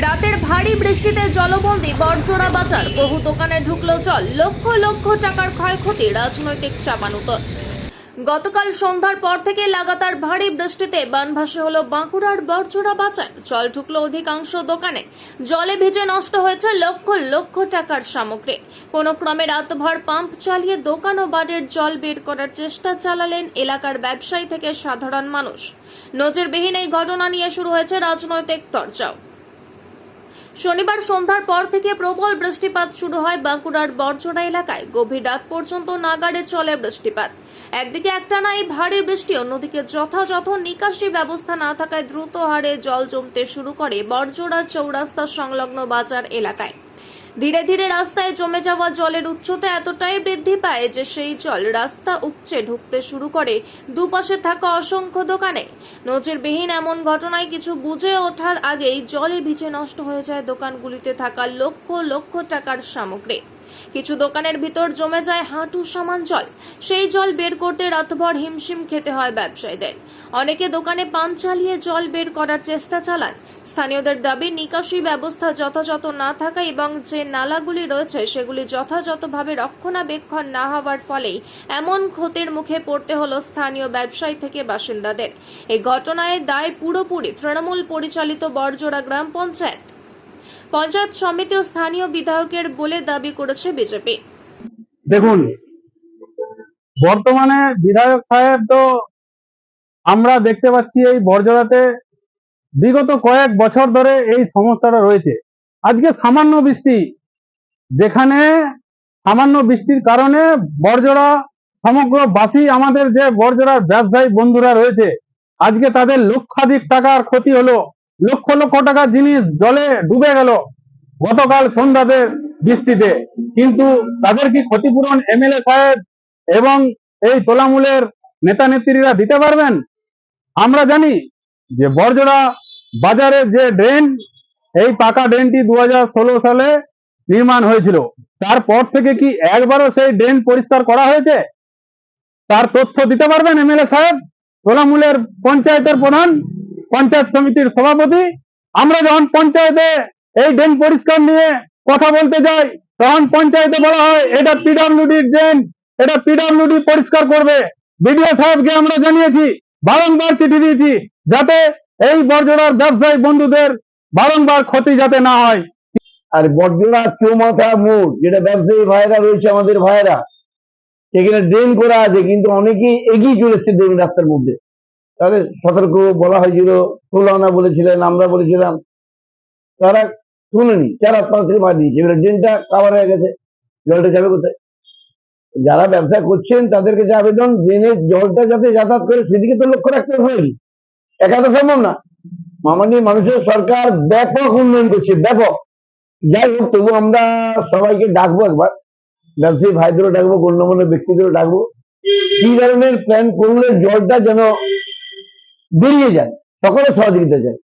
রাতের ভারী বৃষ্টিতে জলবন্দি বরজোড়া বাজার। বহু দোকানে ঢুকলো জল লক্ষ লক্ষ টাকার ক্ষয়ক্ষতি, রাজনৈতিক চাপানুতর। গতকাল সন্ধ্যার পর থেকে লাগাতার ভারী বৃষ্টিতে বানভাসে হলো বাঁকুড়ার বরজোড়া বাজার। জল ঢুকলো অধিকাংশ দোকানে। জলে ভিজে নষ্ট হয়েছে লক্ষ লক্ষ টাকার সামগ্রী। কোনো ক্রমে রাতভর পাম্প চালিয়ে দোকান ও বাড়ির জল বের করার চেষ্টা চালালেন এলাকার ব্যবসায়ী থেকে সাধারণ মানুষ। নজিরবিহীন এই ঘটনা নিয়ে শুরু হয়েছে রাজনৈতিক চর্চাও শনিবার সন্ধ্যার পর থেকে প্রবল বৃষ্টিপাত শুরু হয় বাঁকুড়ার বর্জনা এলাকায়। গভীর রাত পর্যন্ত নাগাড়ে চলে বৃষ্টিপাত। একদিকে একটানা এই ভারী বৃষ্টি, অন্যদিকে যথাযথ নিকাশি ব্যবস্থা না থাকায় দ্রুত হারে জল জমতে শুরু করে বরজোড়া চৌরাস্তা সংলগ্ন বাজার এলাকায়। ধীরে ধীরে রাস্তায় জমে যাওয়া জলের উচ্চতা এতটাই বৃদ্ধি পায় যে সেই জল রাস্তা উপচে ঢুকতে শুরু করে। দুপাশে থাকা অসংখ্য দোকানে। নজিরবিহীন এমন ঘটনায় কিছু বুঝে ওঠার আগেই জলে ভিজে নষ্ট হয়ে যায় দোকানগুলিতে থাকা লক্ষ লক্ষ টাকার সামগ্রী। কিছু দোকানের ভিতর জমে যায় হাঁটু সমান জল। সেই জল বের করতে রাতভর হিমশিম খেতে হয় ব্যবসায়ীদের। অনেকে দোকানে পান চালিয়ে জল বের করার চেষ্টা চালান। স্থানীয়দের দাবি, নিকাশি ব্যবস্থা যথাযথ না থাকা এবং যে নালাগুলি রয়েছে সেগুলি যথাযথভাবে রক্ষণাবেক্ষণ না হওয়ার ফলেই এমন ক্ষতির মুখে পড়তে হলো স্থানীয় ব্যবসায়ী থেকে বাসিন্দাদের। এই ঘটনায় দায় পুরোপুরি তৃণমূল পরিচালিত বড়জোড়া গ্রাম পঞ্চায়েত। পঞ্চায়েত সমিতি ও স্থানীয় বিধায়কের বলে দাবি করেছে বিজেপি। দেখুন, বর্তমানে বিধায়ক সাহেব তো আমরা দেখতে পাচ্ছি এই বরজড়াতে বিগত কয়েক বছর ধরে এই সমস্যাটা রয়েছে। আজকে সামান্য বৃষ্টি, যেখানে সামান্য বৃষ্টির কারণে বরজড়া সমগ্র বাসী আমাদের যে বরজড়ার ব্যবসায়ী বন্ধুরা রয়েছে, আজকে তাদের লক্ষাধিক টাকার ক্ষতি হলো। লক্ষ লক্ষ টাকার জিনিস জলে ডুবে গেল। গতকাল সন্ধ্যাতে বৃষ্টিতে। কিন্তু তাদের কি ক্ষতিপূরণ এমএলএ সাহেব এবং এই তোলামূলের নেতা নেত্রীরা দিতে পারবেন? আমরা জানি যে বরজোড়া বাজারের যে ড্রেন, এই পাকা ড্রেনটি দু হাজার ষোলো সালে নির্মাণ হয়েছিল। তারপর থেকে কি একবারও সেই ড্রেন পরিষ্কার করা হয়েছে? তার তথ্য দিতে পারবেন এমএলএ সাহেব? তোলামূলের পঞ্চায়েতের প্রধান পঞ্চায়েত সমিতির সভাপতি। আমরা যখন পঞ্চায়েতে এই ড্রেন পরিষ্কার নিয়ে কথা বলতে যাই, তখন পঞ্চায়েতে বলা হয়, এটা পিডাব্লিউডি ড্রেন, এটা পিডাব্লিউডি পরিষ্কার করবে। বিডিও সাহেবকে আমরা জানিয়েছি, বারংবার চিঠি দিয়েছি, যাতে এই বর্জরার ব্যবসায়ী বন্ধুদের বারংবার ক্ষতি যাতে না হয়। আর বর্জনা চৌমাথা মোড় যেটা ব্যবসায়ী ভাইরা রয়েছে আমাদের ভাইরা সেখানে ড্রেন করা আছে, কিন্তু অনেকেই এগিয়ে চলেছে ড্রেন রাস্তার মধ্যে। তাহলে সতর্ক বলা হয়েছিল তুলনা বলেছিলেন, আমরা বলেছিলাম। তারা শুনেনি চার হাত পাঁচ মার দিয়েছে। এবারে ড্রেনটা কাভার হয়ে গেছে, জলটা যাবে কোথায়? যারা ব্যবসা করছেন তাদের কাছে আবেদন ড্রেনের জলটা যাতে যাতায়াত করে, সেদিকে তো লক্ষ্য রাখতে হবে একা তো সম্ভব না। মামানি মানুষের সরকার ব্যাপক উন্নয়ন করছে, ব্যাপক। যাই হোক, তবু আমরা সবাইকে ডাকবো একবার। ব্যবসায়ী ভাইদেরও ডাকবো, গণ্যমান্য ব্যক্তিদেরও ডাকবো। কি ধরনের প্ল্যান করলে জলটা যেন বেরিয়ে যায়। সকলে সহযোগিতা চাই